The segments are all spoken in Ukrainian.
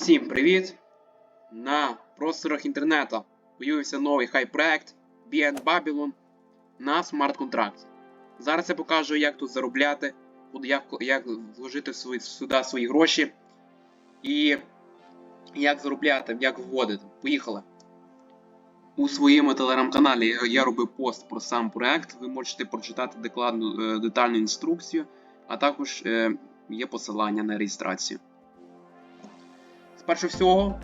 Всім привіт! На просторах інтернету появився новий хай-проект BN Babylon на смарт-контракт. Зараз я покажу, як тут заробляти, як, як вложити свої, сюди свої гроші і як заробляти, як вводити. Поїхали! У своєму телеграм-каналі я- робив пост про сам проект. Ви можете прочитати докладну е, детальну інструкцію, а також е, є посилання на реєстрацію. Спершу всього,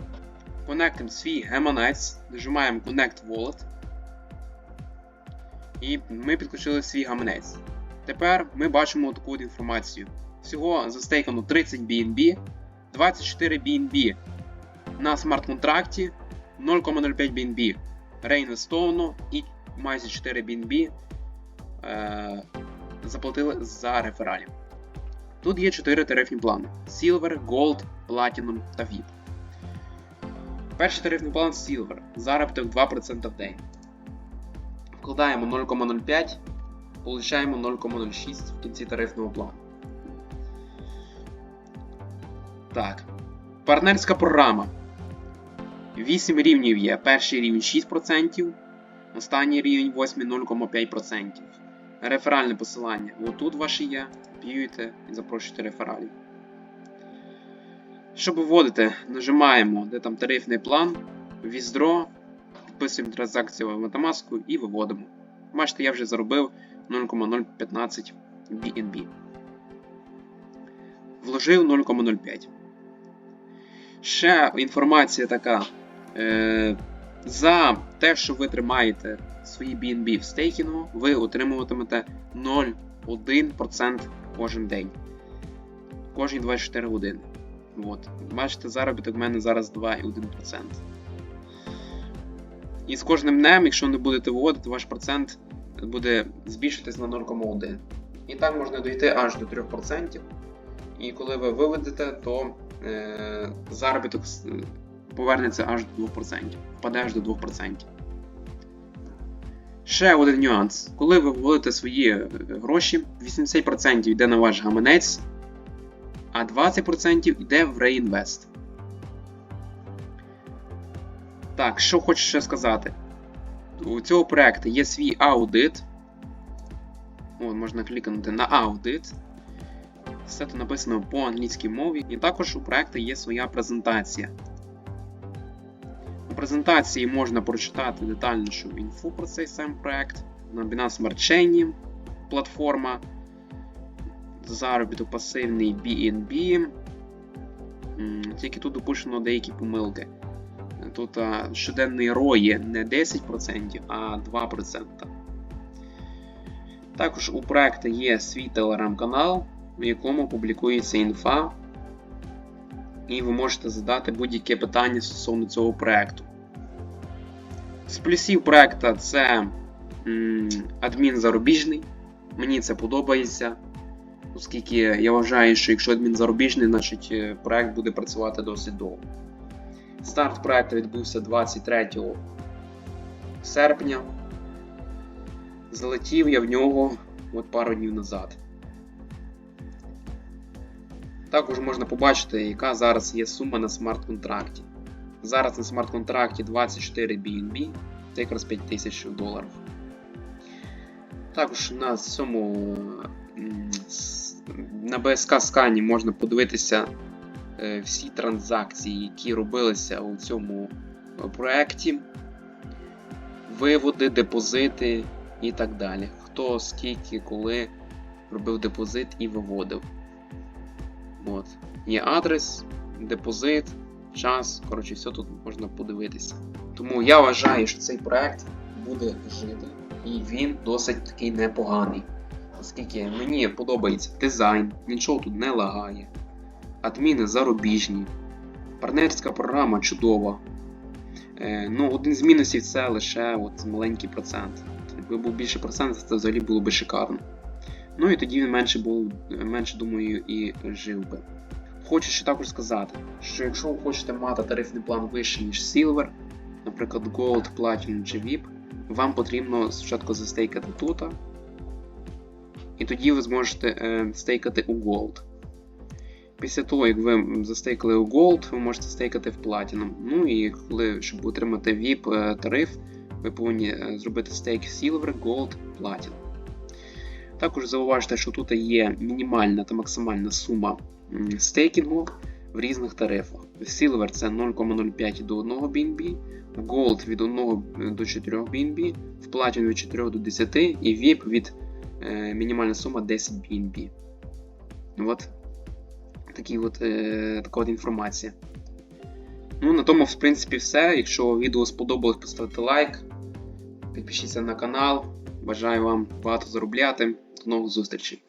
конектимо свій гаманець, нажимаємо Connect Wallet. І ми підключили свій гаманець. Тепер ми бачимо таку інформацію. Всього застейкано 30 BNB, 24 BNB на смарт-контракті, 0,05 BNB реінвестовано і майже 4 BNB е, заплатили за рефералі. Тут є 4 тарифні плани: Silver, Gold, Platinum та VIP. Перший тарифний план Silver. Заробіток 2% в день. Вкладаємо 0,05, получаємо 0,06 в кінці тарифного плану. Так. Партнерська програма. 8 рівнів є. Перший рівень 6%, останній рівень 8 0,5%. Реферальне посилання. Отут ваше є. Копіюєте і запрошуєте рефералів. Щоб вводити, нажимаємо, де там тарифний план, Withdraw, підписуємо транзакцію в Metamask і виводимо. Бачите, я вже заробив 0,015 BNB. Вложив 0,05. Ще інформація така. Е, за те, що ви тримаєте свої BNB в стейкінгу, ви отримуватимете 0,1% кожен день. Кожні 24 години. От. Бачите, заробіток в мене зараз 2,1%. І з кожним днем, якщо не будете виводити, ваш процент буде збільшитись на 0,1. І так можна дійти аж до 3%. І коли ви виведете, то е, заробіток повернеться аж до 2%. Впаде аж до 2%. Ще один нюанс. Коли ви вводите свої е, гроші, 80% йде на ваш гаманець, а 20% йде в реінвест. Так, що хочу ще сказати. У цього проекту є свій аудит. О, можна клікнути на аудит. Все це написано по англійській мові. І також у проекту є своя презентація. У презентації можна прочитати детальнішу інфу про цей сам проект. На Binance Smart Chain платформа. Заробіток пасивний BNB. Тільки тут допущено деякі помилки. Тут щоденний ROI не 10%, а 2%. Також у проекту є свій телеграм-канал, в якому публікується інфа, і ви можете задати будь-яке питання стосовно цього проекту. З плюсів проекту це адмін зарубіжний. Мені це подобається, оскільки я вважаю, що якщо адмін зарубіжний, значить е, проект буде працювати досить довго. Старт проекту відбувся 23 серпня. Залетів я в нього от пару днів назад. Також можна побачити, яка зараз є сума на смарт-контракті. Зараз на смарт-контракті 24 BNB, це якраз 5000 доларів. Також на цьому на BSK скані можна подивитися е, всі транзакції, які робилися у цьому проєкті, виводи, депозити і так далі. Хто скільки, коли робив депозит і виводив. От. Є адрес, депозит, час. Коротше, все тут можна подивитися. Тому я вважаю, що цей проект буде жити. І він досить такий непоганий. Оскільки мені подобається дизайн, нічого тут не лагає. Адміни зарубіжні. Партнерська програма чудова. Е, ну, один з мінусів це лише от маленький процент. Якби був більше процент, це взагалі було б шикарно. Ну і тоді він менше був, менше, думаю, і жив би. Хочу ще також сказати, що якщо ви хочете мати тарифний план вищий, ніж Silver, наприклад, Gold, Platinum чи VIP, вам потрібно спочатку застейкати тут, і тоді ви зможете е, стейкати у Gold. Після того, як ви застейкали у Gold, ви можете стейкати в Platinum. Ну і коли, щоб отримати VIP е, тариф, ви повинні е, зробити стейк Silver, Gold, Platinum. Також зауважте, що тут є мінімальна та максимальна сума стейкінгу в різних тарифах. Silver це 0,05 до 1 BNB, Gold від 1 до 4 BNB, в Platinum від 4 до 10 і VIP від е, мінімальна сума 10 BNB. От такі от, е, така от інформація. Ну, на тому, в принципі, все. Якщо відео сподобалось, поставте лайк, підпишіться на канал. Бажаю вам багато заробляти. До нових зустрічей!